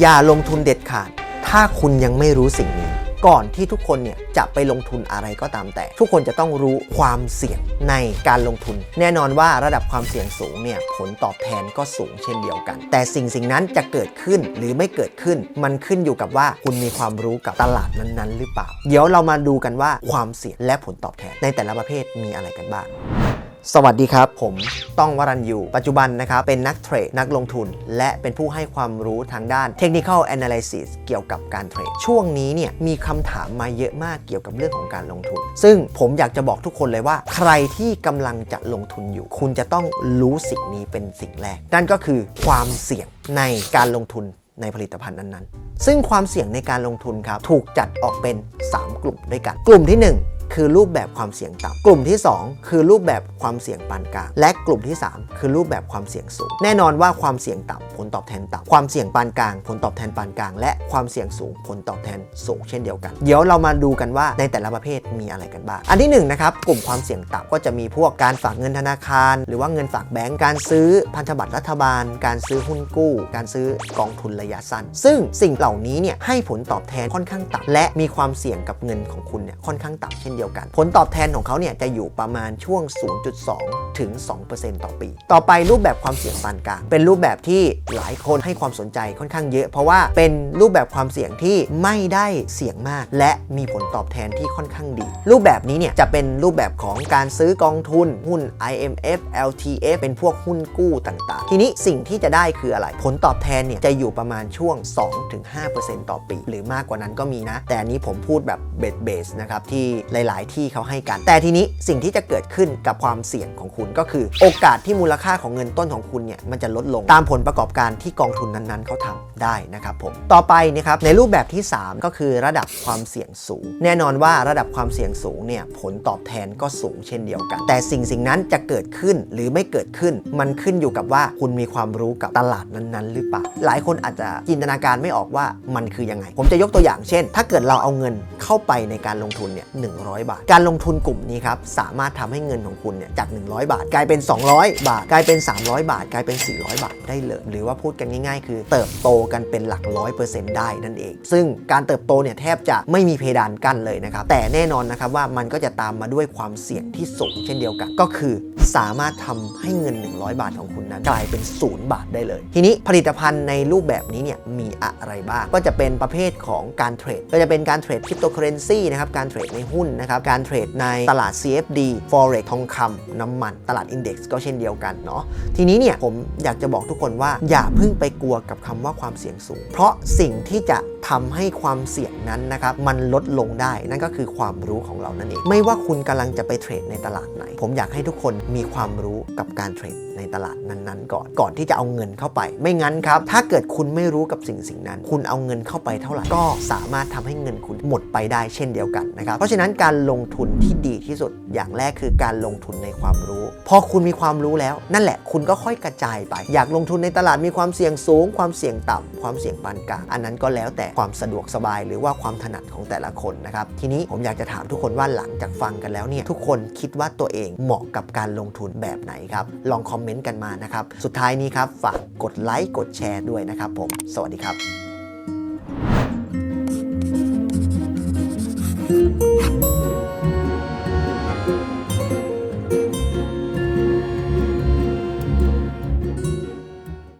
อย่าลงทุนเด็ดขาด ถ้าคุณยังไม่รู้สิ่งนี้ ก่อนที่ทุกคนเนี่ยจะไปลงทุนอะไรก็ตามแต่ ทุกคนจะต้องรู้ความเสี่ยงในการลงทุน แน่นอนว่าระดับความเสี่ยงสูงเนี่ยผลตอบแทนก็สูงเช่นเดียวกัน แต่สิ่งสิ่งนั้นจะเกิดขึ้นหรือไม่เกิดขึ้น มันขึ้นอยู่กับว่าคุณมีความรู้กับตลาดนั้นๆ หรือเปล่า เดี๋ยวเรามาดูกันว่าความเสี่ยงและผลตอบแทนในแต่ละประเภทมีอะไรกันบ้าง สวัสดีครับ ผมต้องวรัญยูปัจจุบันนะครับ เป็นนักเทรดนักลงทุน และเป็นผู้ให้ความรู้ทางด้าน Technical Analysis เกี่ยวกับการเทรด ช่วงนี้เนี่ยมีคำถามมาเยอะมากเกี่ยวกับเรื่องของการลงทุน ซึ่งผมอยากจะบอกทุกคนเลยว่า ใครที่กำลังจะลงทุนอยู่ คุณจะต้องรู้สิ่งนี้เป็นสิ่งแรก นั่นก็คือความเสี่ยงในการลงทุนในผลิตภัณฑ์นั้นๆ ซึ่งความเสี่ยงในการลงทุนครับ ถูกจัดออกเป็น 3 กลุ่มด้วยกัน กลุ่มที่ 1 คือรูปแบบความเสี่ยงต่ำกลุ่มที่ 2 คือรูปแบบความเสี่ยงปานกลาง และกลุ่มที่ 3 คือรูปแบบความเสี่ยงสูง แน่นอนว่าความเสี่ยงต่ำผลตอบแทนต่ำความเสี่ยงปานกลาง ผลตอบแทนปานกลาง และความเสี่ยงสูงผลตอบแทนสูงเช่นเดียวกัน เดี๋ยวเรามาดูกันว่าในแต่ละประเภทมีอะไรกันบ้าง อันที่หนึ่งนะครับกลุ่มความเสี่ยงต่ำก็จะมีพวกการฝากเงินธนาคาร หรือว่าเงินฝากแบงก์การซื้อพันธบัตรรัฐบาล การซื้อหุ้นกู้ การซื้อกองทุนระยะสั้น ซึ่งสิ่งเหล่านี้เนี่ยให้ผลตอบแทนค่อนข้างต่ำและมีความเสี่ยงกับเงินของคุณเนี่ยค่อนข้างต่ำเช่นเดียวกัน ผลตอบแทนของเขาเนี่ยจะอยู่ประมาณช่วง 0.2 ถึง 2%ต่อปี ต่อไปรูปแบบความเสี่ยงปานกลาง เป็นรูปแบบที่หลายคนให้ความสนใจค่อนข้างเยอะ เพราะว่าเป็นรูปแบบความเสี่ยงที่ไม่ได้เสี่ยงมาก และมีผลตอบแทนที่ค่อนข้างดี รูปแบบนี้เนี่ยจะเป็นรูปแบบของการซื้อกองทุนหุ้น IMF LTF เป็นพวกหุ้นกู้ต่างๆ ทีนี้สิ่งที่จะได้คืออะไร ผลตอบแทนเนี่ยจะอยู่ประมาณช่วง 2-5%ต่อปี หรือมากกว่านั้นก็มีนะ แต่อันนี้ผมพูดแบบเบสเบสนะครับที่หลาย ๆ ที่เขาให้กัน แต่ทีนี้สิ่งที่จะเกิดขึ้นกับความเสี่ยงของคุณก็คือ โอกาสที่มูลค่าของเงินต้นของคุณเนี่ยมันจะลดลงตามผลประกอบการที่กองทุนนั้นๆเขาทำได้นะครับผมต่อไปนะครับในรูปแบบที่ 3 ก็คือระดับความเสี่ยงสูง แน่นอนว่าระดับความเสี่ยงสูงเนี่ยผลตอบแทนก็สูงเช่นเดียวกัน แต่สิ่งสิ่งนั้นจะเกิดขึ้นหรือไม่เกิดขึ้น มันขึ้นอยู่กับว่าคุณมีความรู้กับตลาดนั้นๆ หรือเปล่า หลายคนอาจจะจินตนาการไม่ออกว่ามันคือยังไง ผมจะยกตัวอย่างเช่น ถ้าเกิดเราเอาเงินเข้าไปในการลงทุนเนี่ย100 บาท การลงทุนกลุ่มนี้ครับสามารถทำให้เงินของคุณเนี่ยจาก 100 บาท กลายเป็น 200 บาท กลายเป็น 300 บาท กลายเป็น 400 บาทได้เลย หรือว่าพูดกันง่ายๆ คือเติบโตกันเป็นหลักร้อยเปอร์เซ็นต์ได้นั่นเอง ซึ่งการเติบโตเนี่ยแทบจะไม่มีเพดานกั้นเลยนะครับแต่แน่นอนนะครับว่ามันก็จะตามมาด้วยความเสี่ยงที่สูงเช่นเดียวกัน ก็คือสามารถทำให้เงิน 100 บาทของคุณนั้นกลายเป็น 0 บาทได้เลย ทีนี้ผลิตภัณฑ์ในรูปแบบนี้เนี่ยมีอะไรบ้างก็จะเป็นประเภทของการเทรดก็จะเป็นการเทรดคริปโตเคอเรนซีนะครับการเทรดในหุ้นนะครับ การเทรดในตลาด CFD Forex ทองคำน้ำมัน ตลาด Index ก็เช่นเดียวกันเนาะ ทีนี้เนี่ยผมอยากจะบอกทุกคนว่า อย่าเพิ่งไปกลัวกับคำว่าความเสี่ยงสูง เพราะสิ่งที่จะทำให้ความเสี่ยงนั้นนะครับมันลดลงได้นั่นก็คือความรู้ของเรานั่นเอง ไม่ว่าคุณกำลังจะไปเทรดในตลาดไหน ผมอยากให้ทุกคนมีความรู้กับการเทรดในตลาดนั้นๆ ก่อนก่อนที่จะเอาเงินเข้าไป ไม่งั้นครับ ถ้าเกิดคุณไม่รู้กับสิ่งสิ่งนั้น คุณเอาเงินเข้าไปเท่าไหร่ก็สามารถทำให้เงินคุณหมดไปได้เช่นเดียวกันนะครับเพราะฉะนั้นการลงทุนที่ดีที่สุด อย่างแรกคือการลงทุนในความรู้ พอคุณมีความรู้แล้ว นั่นแหละคุณก็ค่อยกระจายไป อยากลงทุนในตลาดมีความเสี่ยงสูง ความเสี่ยงต่ำความเสี่ยงปานกลางอันนั้นก็แล้วแต่ความสะดวกสบายหรือว่าความถนัดของแต่ละคนนะครับทีนี้ผมอยากจะถามทุกคนว่าหลังจากฟังกันแล้วเนี่ยทุกคนคิดว่าตัวเองเหมาะกับการลงทุนแบบไหนครับลองคอมเมนต์กันมานะครับสุดท้ายนี้ครับฝากกดไลค์กดแชร์ด้วยนะครับผม สวัสดีครับ Thank